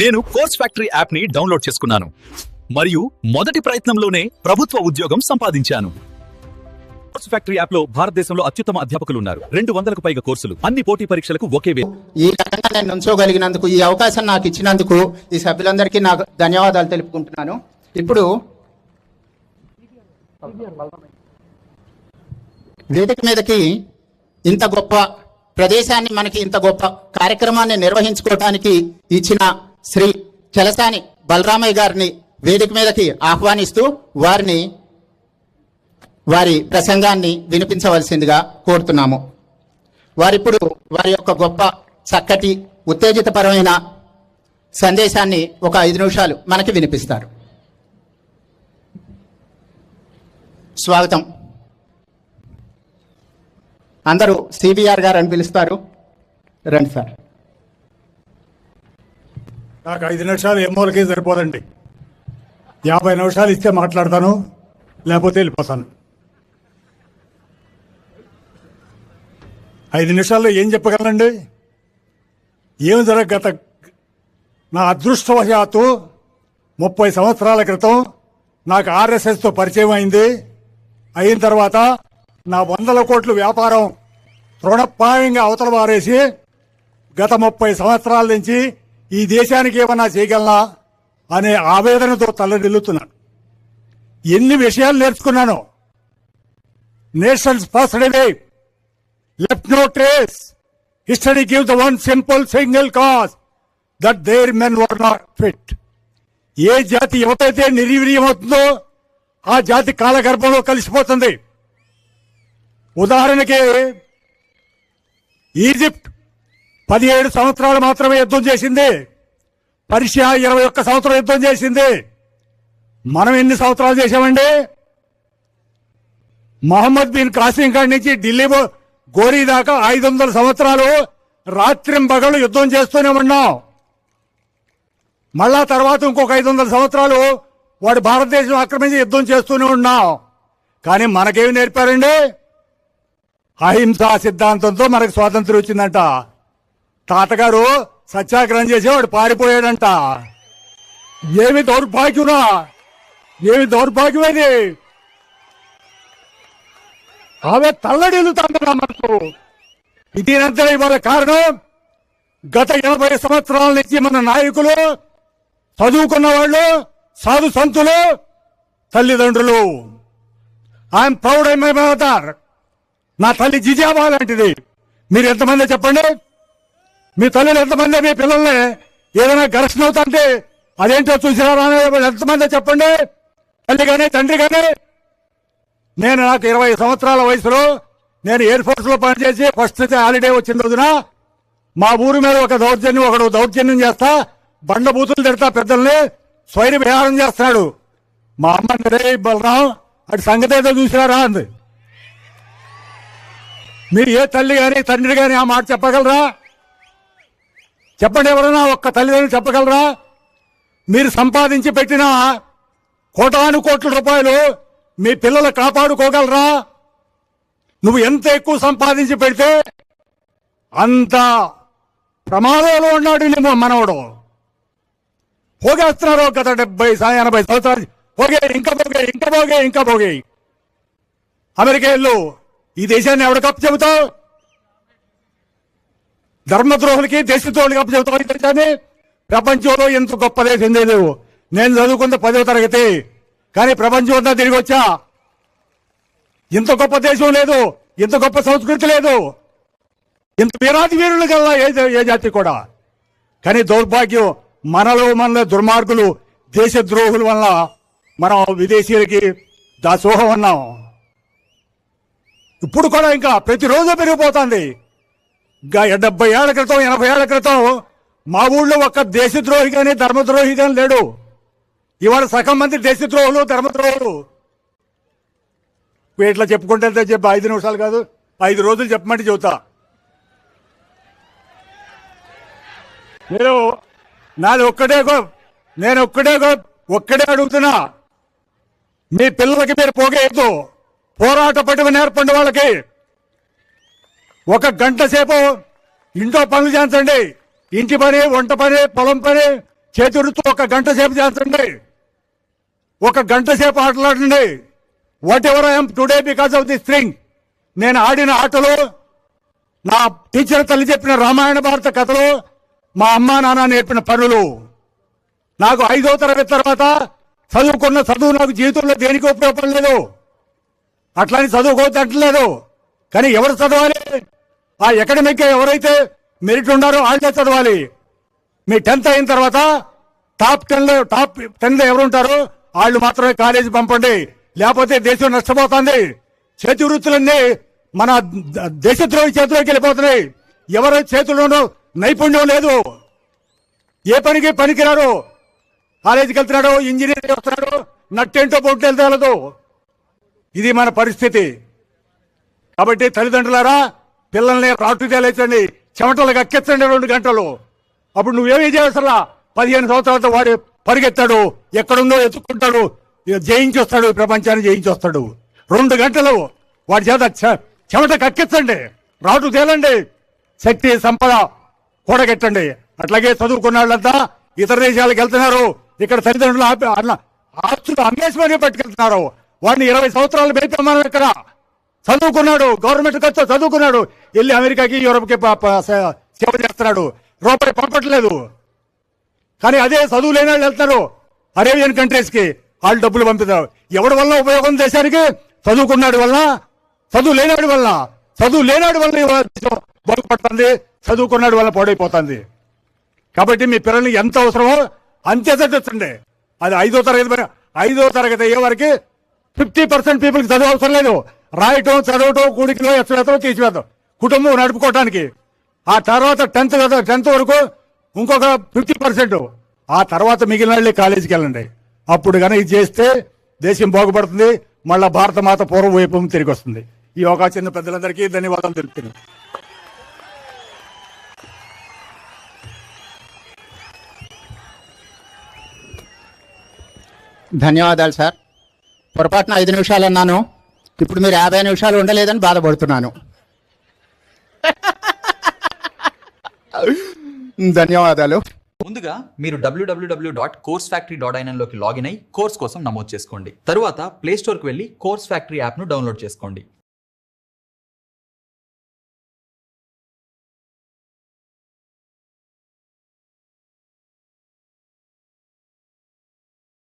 నేను course factory యాప్ని download చేసుకున్నాను మరియు మొదటి ప్రయత్నంలోనే ప్రభుత్వ ఉద్యోగం సంపాదించాను. కోర్స్ ఫ్యాక్టరీ యాప్లో భారతదేశంలో అత్యుత్తమ అధ్యాపకులు ఉన్నారు రెండు వందలకు పైగా కోర్సులు. అన్ని పోటీ పరీక్షలకు ఒకే వే ఈ రకంగా నేను నుంచోగలిగినందుకు ఈ అవకాశం నాకు ఇచ్చినందుకు ఈ సభ్యులందరికీ నాకు ధన్యవాదాలు తెలుపుకుంటున్నాను. ఇప్పుడు వేదిక మీదకి ఇంత గొప్ప ప్రదేశాన్ని మనకి ఇంత గొప్ప కార్యక్రమాన్ని నిర్వహించుకోవడానికి ఇచ్చిన శ్రీ చలసాని బలరామయ్య గారిని వేదిక మీదకి ఆహ్వానిస్తూ వారిని వారి ప్రసంగాన్ని వినిపించవలసిందిగా కోరుతున్నాము. వారిప్పుడు వారి యొక్క గొప్ప చక్కటి ఉత్తేజితపరమైన సందేశాన్ని ఒక ఐదు నిమిషాలు మనకి వినిపిస్తారు. స్వాగతం. అందరూ సిబిఆర్ గారు అని పిలుస్తారు. రండి సార్. నాకు ఐదు నిమిషాలు ఎమ్మోలకే సరిపోదండి. యాభై నిమిషాలు ఇస్తే మాట్లాడతాను లేకపోతే వెళ్ళిపోతాను. ఐదు నిమిషాల్లో ఏం చెప్పగలనండి? ఏం జరగ గత నా అదృష్టవశాత్తు ముప్పై సంవత్సరాల క్రితం నాకు ఆర్ఎస్ఎస్తో పరిచయం అయింది. అయిన తర్వాత నా వందల కోట్లు వ్యాపారం తృణప్రాయంగా అవతల పారేసి గత ముప్పై సంవత్సరాల నుంచి ఈ దేశానికి ఏమన్నా చేయగలనా అనే ఆవేదనతో తల్లడిల్లుతున్నాను. ఎన్ని విషయాలు నేర్చుకున్నానో. Nations first day left no trace. History give the one simple single cause that their men were not fit. ఏ జాతి ఎవరైతే నిర్వీర్యమవుతుందో ఆ జాతి కాలగర్భంలో కలిసిపోతుంది. ఉదాహరణకి ఈజిప్ట్. పదిహేడు సంవత్సరాలు మాత్రమే యుద్ధం చేసింది. పర్షియా ఇరవై ఒక్క సంవత్సరం యుద్ధం చేసింది. మనం ఎన్ని సంవత్సరాలు చేసామండి మహమ్మద్ బిన్ కాసిం కాడి నుంచి ఢిల్లీ గోరీ దాకా ఐదు వందల సంవత్సరాలు రాత్రింబగళ్ళు యుద్ధం చేస్తూనే ఉన్నాం. మళ్ళా తర్వాత ఇంకొక ఐదు వందల సంవత్సరాలు వాడు భారతదేశం ఆక్రమించి యుద్ధం చేస్తూనే ఉన్నాం. కానీ మనకేమి నేర్పారండి? అహింసా సిద్ధాంతంతో మనకు స్వాతంత్రం వచ్చిందంట. తాతగారు సత్యాగ్రహం చేసేవాడు పారిపోయాడంట. ఏమి దౌర్భాగ్యురా ఏమి దౌర్భాగ్యమేది? ఆమె తల్లడిల్లుతాందా మనకు ఇదేనంతా ఇవాళ కారణం. గత ఎనభై సంవత్సరాల నుంచి మన నాయకులు చదువుకున్న వాళ్ళు సాధు సంతులు తల్లిదండ్రులు. I'm proud I my mother నా తల్లి జిజాబా లాంటిది. మీరు ఎంతమంది చెప్పండి. మీ తల్లులు ఎంతమంది మీ పిల్లల్ని ఏదైనా ఘర్షణ అవుతుంటే అదేంటో చూసినారా ఎంతమంది చెప్పండి? తల్లి కానీ తండ్రి కానీ నేను నాకు ఇరవై సంవత్సరాల వయసులో నేను ఎయిర్ ఫోర్స్లో పనిచేసి ఫస్ట్ హాలిడే వచ్చిన రోజున మా ఊరి మీద ఒక దౌర్జన్యం ఒకడు దౌర్జన్యం చేస్తా బండ బూతులు తిడతా పెద్దల్ని స్వైర విహారం చేస్తున్నాడు. మా అమ్మ నిరే బలరాం అటు సంగతి ఏదో చూసినారా అంది. మీరు ఏ తల్లి కానీ తండ్రి కానీ ఆ మాట చెప్పగలరా? చెప్పండి ఎవరైనా ఒక్క తల్లిదండ్రులు చెప్పగలరా? మీరు సంపాదించి పెట్టిన కోటాను కోట్ల రూపాయలు మీ పిల్లలు కాపాడుకోగలరా? నువ్వు ఎంత ఎక్కువ సంపాదించి పెడితే అంత ప్రమాదంలో ఉన్నాడు నీ మనవడు. పోగేస్తున్నారు గత డెబ్బై ఎనభై సంవత్సరాలు. పోగే ఇంకా పోగే ఇంకా పోగే ఇంకా పోగే. అమెరికా వెళ్ళు. ఈ దేశాన్ని ఎవరికప్పు చెబుతావు? ధర్మద్రోహులకి దేశద్రోహులకి అప్పు చెబుతావు ప్రపంచంలో ఇంత గొప్ప దేశం లేదు నేను చదువుకున్న పదవ తరగతి కానీ ప్రపంచం అంతా తిరిగి వచ్చా. ఇంత గొప్ప దేశం లేదు ఇంత గొప్ప సంస్కృతి లేదు. ఇంత వీరాది వీరులు కల్లా ఏ ఏ జాతి కూడా. కానీ దౌర్భాగ్యం మనలో మన దుర్మార్గులు దేశ ద్రోహుల వల్ల మనం విదేశీయులకి దాసోహం అన్నాం. ఇప్పుడు కూడా ఇంకా ప్రతిరోజు పెరిగిపోతుంది. డెబ్బై ఏళ్ళ క్రితం ఎనభై ఏళ్ళ క్రితం మా ఊళ్ళో ఒక్క దేశద్రోహి కానీ ధర్మద్రోహి కానీ లేడు. ఇవాళ సగం మంది దేశద్రోహులు ధర్మద్రోహులు. ఇట్లా చెప్పుకుంటే చెప్పి ఐదు నిమిషాలు కాదు ఐదు రోజులు చెప్పమంటే చెబుతా. నేను నాది ఒక్కడే గో- నేను ఒక్కడే గో- ఒక్కడే అడుగుతున్నా. మీ పిల్లలకి మీరు పోగేయద్దు. పోరాట పట్టుకు నేర్పండి వాళ్ళకి. ఒక గంట సేపు ఇంట్లో పనులు చేయించండి. ఇంటి పని వంట పని పొలం పని చేతుడితో ఒక గంట సేపు చేయించండి. ఒక గంట సేపు ఆటలాడండి. Whatever I'm today because of this thing నేను ఆడిన ఆటలు నా టీచర్ తల్లి చెప్పిన రామాయణ భారత కథలు మా అమ్మ నాన్న నేర్పిన పనులు నాకు ఐదో తరగతి తర్వాత చదువుకున్న చదువు నాకు జీవితంలో దేనికి ఉపయోగపడలేదు. అట్లాని చదువుకోవద్దు అంటలేదు కానీ ఎవరు చదవాలి? ఆ అకాడమిక్ ఎవరైతే మెరిట్ ఉన్నారో వాళ్ళే చదవాలి. మీ టెన్త్ అయిన తర్వాత టాప్ టెన్లో టాప్ టెన్లో ఎవరు ఉంటారో వాళ్ళు మాత్రమే కాలేజీ పంపండి. లేకపోతే దేశం నష్టపోతుంది. చేతి వృత్తులన్నీ మన ద- దేశద్రోహి చేతిలోకి వెళ్ళిపోతున్నాయి. ఎవరి చేతుల్లోనూ నైపుణ్యం లేదు. ఏ పనికి పనికిరారు? కాలేజీకి వెళ్తున్నాడు ఇంజనీర్ వస్తున్నాడు నట్టేంటో బొట్టు వెళ్తే ఇది మన పరిస్థితి. కాబట్టి తల్లిదండ్రులారా పిల్లల్ని రాటు తేలేచండి చెమటలు అక్కెచ్చండి రెండు గంటలు. అప్పుడు నువ్వేమీ చేయాల్సరా? పదిహేను సంవత్సరాలతో వాడు పరిగెత్తాడు ఎక్కడుందో ఎత్తుకుంటాడు ఇక జయించి వస్తాడు ప్రపంచాన్ని జయించి వస్తాడు రెండు గంటలు వాడి చేత చె- చెమట కక్కించండి రాటు తేలండి శక్తి సంపద కూడగెట్టండి. అట్లాగే చదువుకున్న వాళ్ళంతా ఇతర దేశాలకు వెళ్తున్నారు. ఇక్కడ తల్లిదండ్రులు ఆస్తులు అమ్మేసి మరీ పట్టుకెళ్తున్నారు. వాడిని ఇరవై సంవత్సరాలు మేపమనం ఇక్కడ. చదువుకున్నాడు గవర్నమెంట్ ఖర్చు చదువుకున్నాడు వెళ్ళి అమెరికాకి యూరోప్కి సేవ చేస్తున్నాడు. రూపాయి పంపట్లేదు. కానీ అదే చదువు లేని వాళ్ళు వెళ్తారు అరేబియన్ కంట్రీస్కి వాళ్ళు డబ్బులు పంపుతారు. ఎవడి వల్ల ఉపయోగం దేశానికి? చదువుకున్నాడు వల్ల చదువు లేనాడు వల్ల. చదువు లేనాడు వల్ల బాగుపడుతుంది చదువుకున్నాడు వల్ల పాడైపోతుంది. కాబట్టి మీ పిల్లల్ని ఎంత అవసరమో అంతే చదివించండి. అది ఐదో తరగతి ఐదో తరగతి అయ్యే వరకు ఫిఫ్టీ పర్సెంట్ పీపుల్కి చదువు అవసరం లేదు. రాయటం చదవటం కూడికలో ఎచ్చవేతం తీసివేద్దాం. కుటుంబం నడుపుకోవటానికి. ఆ తర్వాత టెన్త్ కదా టెన్త్ వరకు ఇంకొక ఫిఫ్టీ పర్సెంట్. ఆ తర్వాత మిగిలిన వాళ్ళే కాలేజీకి వెళ్ళండి. అప్పుడు కనుక ఇది చేస్తే దేశం బాగుపడుతుంది మళ్ళా భారత మాత పూర్వ వైపు తిరిగి వస్తుంది. ఈ అవకాశం పెద్దలందరికీ ధన్యవాదాలు తెలుపుతున్నాను. ధన్యవాదాలు సార్. పొరపాటున ఐదు నిమిషాలు అన్నాను. ఇప్పుడు మీరు యాభై నిమిషాలు ఉండలేదని బాధపడుతున్నాను. ధన్యవాదాలు. ముందుగా మీరు డబ్ల్యూడబ్ల్యూడబ్ల్యూ డాట్ కోర్స్ ఫ్యాక్టరీ డాట్లోకి లాగిన్ అయి కోర్స్ కోసం నమోదు చేసుకోండి. తరువాత ప్లేస్టోర్కి వెళ్ళి కోర్స్ ఫ్యాక్టరీ యాప్ను డౌన్లోడ్ చేసుకోండి.